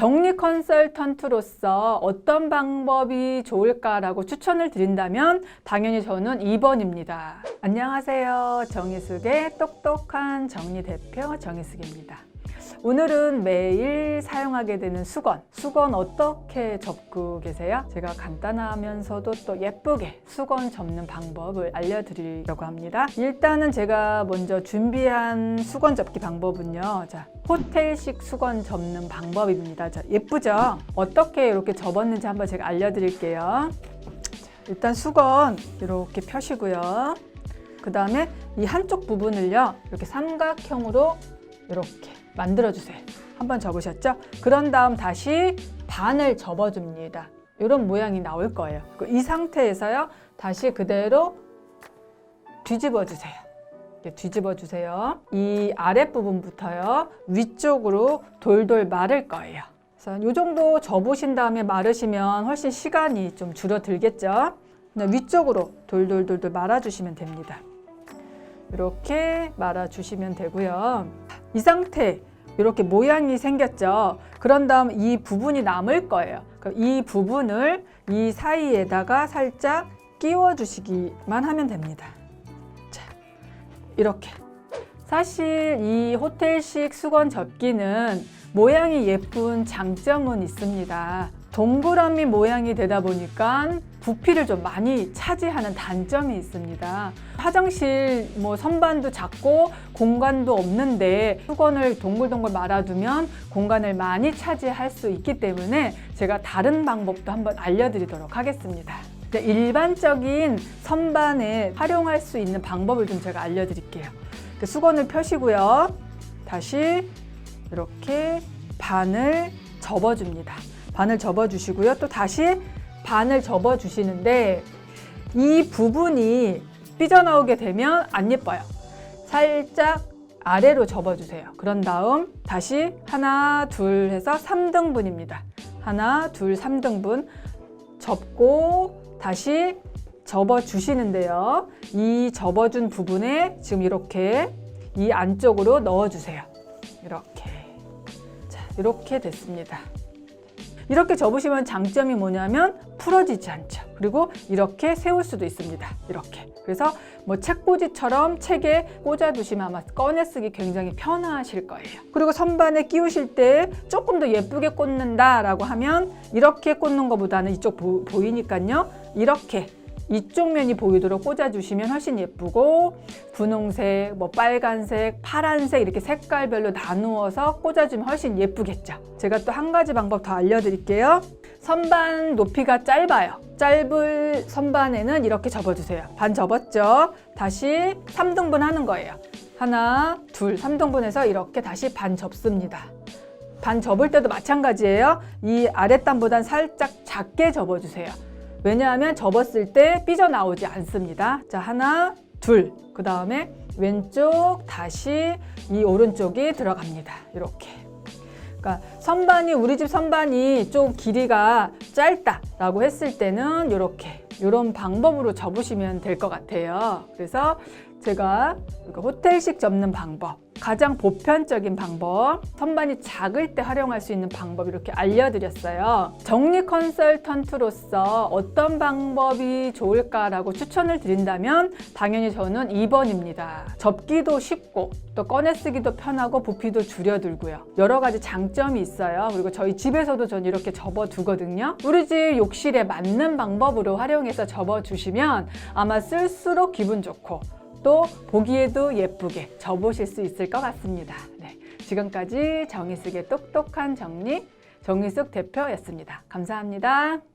정리 컨설턴트로서 어떤 방법이 좋을까라고 추천을 드린다면 당연히 저는 2번입니다. 안녕하세요. 정희숙의 똑똑한 정리 대표 정희숙입니다. 오늘은 매일 사용하게 되는 수건. 수건 어떻게 접고 계세요? 제가 간단하면서도 또 예쁘게 수건 접는 방법을 알려드리려고 합니다. 일단은 제가 먼저 준비한 수건 접기 방법은요. 자, 호텔식 수건 접는 방법입니다. 자, 예쁘죠? 어떻게 이렇게 접었는지 한번 제가 알려드릴게요. 자, 일단 수건 이렇게 펴시고요. 그 다음에 이 한쪽 부분을요. 이렇게 삼각형으로 이렇게 만들어주세요. 한번 접으셨죠? 그런 다음 다시 반을 접어줍니다. 이런 모양이 나올 거예요. 이 상태에서요. 다시 그대로 뒤집어 주세요. 뒤집어 주세요. 이 아랫부분부터요. 위쪽으로 돌돌 마를 거예요. 그래서 이 정도 접으신 다음에 마르시면 훨씬 시간이 좀 줄어들겠죠? 위쪽으로 돌돌돌돌 말아주시면 됩니다. 이렇게 말아주시면 되고요. 이 상태 이렇게 모양이 생겼죠. 그런 다음 이 부분이 남을 거예요. 이 부분을 이 사이에다가 살짝 끼워 주시기만 하면 됩니다. 자, 이렇게. 사실 이 호텔식 수건 접기는 모양이 예쁜 장점은 있습니다. 동그라미 모양이 되다 보니까 부피를 좀 많이 차지하는 단점이 있습니다. 화장실 뭐 선반도 작고 공간도 없는데 수건을 동글동글 말아두면 공간을 많이 차지할 수 있기 때문에 제가 다른 방법도 한번 알려드리도록 하겠습니다. 일반적인 선반에 활용할 수 있는 방법을 좀 제가 알려드릴게요. 그 수건을 펴시고요. 다시 이렇게 반을 접어줍니다. 반을 접어주시고요. 또 다시 반을 접어 주시는데 이 부분이 삐져나오게 되면 안 예뻐요. 살짝 아래로 접어주세요. 그런 다음 다시 하나, 둘 해서 3등분입니다. 하나, 둘, 3등분 접고 다시 접어주시는데요. 이 접어준 부분에 지금 이렇게 이 안쪽으로 넣어주세요. 이렇게. 자, 이렇게 됐습니다. 이렇게 접으시면 장점이 뭐냐면 풀어지지 않죠. 그리고 이렇게 세울 수도 있습니다. 이렇게. 그래서 뭐 책꽂이처럼 책에 꽂아두시면 아마 꺼내 쓰기 굉장히 편하실 거예요. 그리고 선반에 끼우실 때 조금 더 예쁘게 꽂는다라고 하면 이렇게 꽂는 것보다는 이쪽 보, 보이니까요. 이렇게 이쪽 면이 보이도록 꽂아주시면 훨씬 예쁘고 분홍색, 뭐 빨간색, 파란색 이렇게 색깔별로 나누어서 꽂아주면 훨씬 예쁘겠죠. 제가 또 한 가지 방법 더 알려드릴게요. 선반 높이가 짧아요. 짧을 선반에는 이렇게 접어주세요. 반 접었죠? 다시 3등분 하는 거예요. 하나, 둘, 3등분해서 이렇게 다시 반 접습니다. 반 접을 때도 마찬가지예요. 이 아랫단보단 살짝 작게 접어주세요. 왜냐하면 접었을 때 삐져나오지 않습니다. 자, 하나, 둘. 그 다음에 왼쪽 다시 이 오른쪽이 들어갑니다. 이렇게. 그러니까 선반이 우리 집 선반이 좀 길이가 짧다라고 했을 때는 이렇게 이런 방법으로 접으시면 될 것 같아요. 그래서 제가 호텔식 접는 방법 가장 보편적인 방법 선반이 작을 때 활용할 수 있는 방법 이렇게 알려드렸어요. 정리 컨설턴트로서 어떤 방법이 좋을까라고 추천을 드린다면 당연히 저는 2번입니다. 접기도 쉽고 또 꺼내 쓰기도 편하고 부피도 줄여들고요. 여러 가지 장점이 있어요. 그리고 저희 집에서도 전 이렇게 접어 두거든요. 우리 집 욕실에 맞는 방법으로 활용해서 접어 주시면 아마 쓸수록 기분 좋고 또 보기에도 예쁘게 접으실 수 있을 것 같습니다. 네, 지금까지 정희숙의 똑똑한 정리 정희숙 대표였습니다. 감사합니다.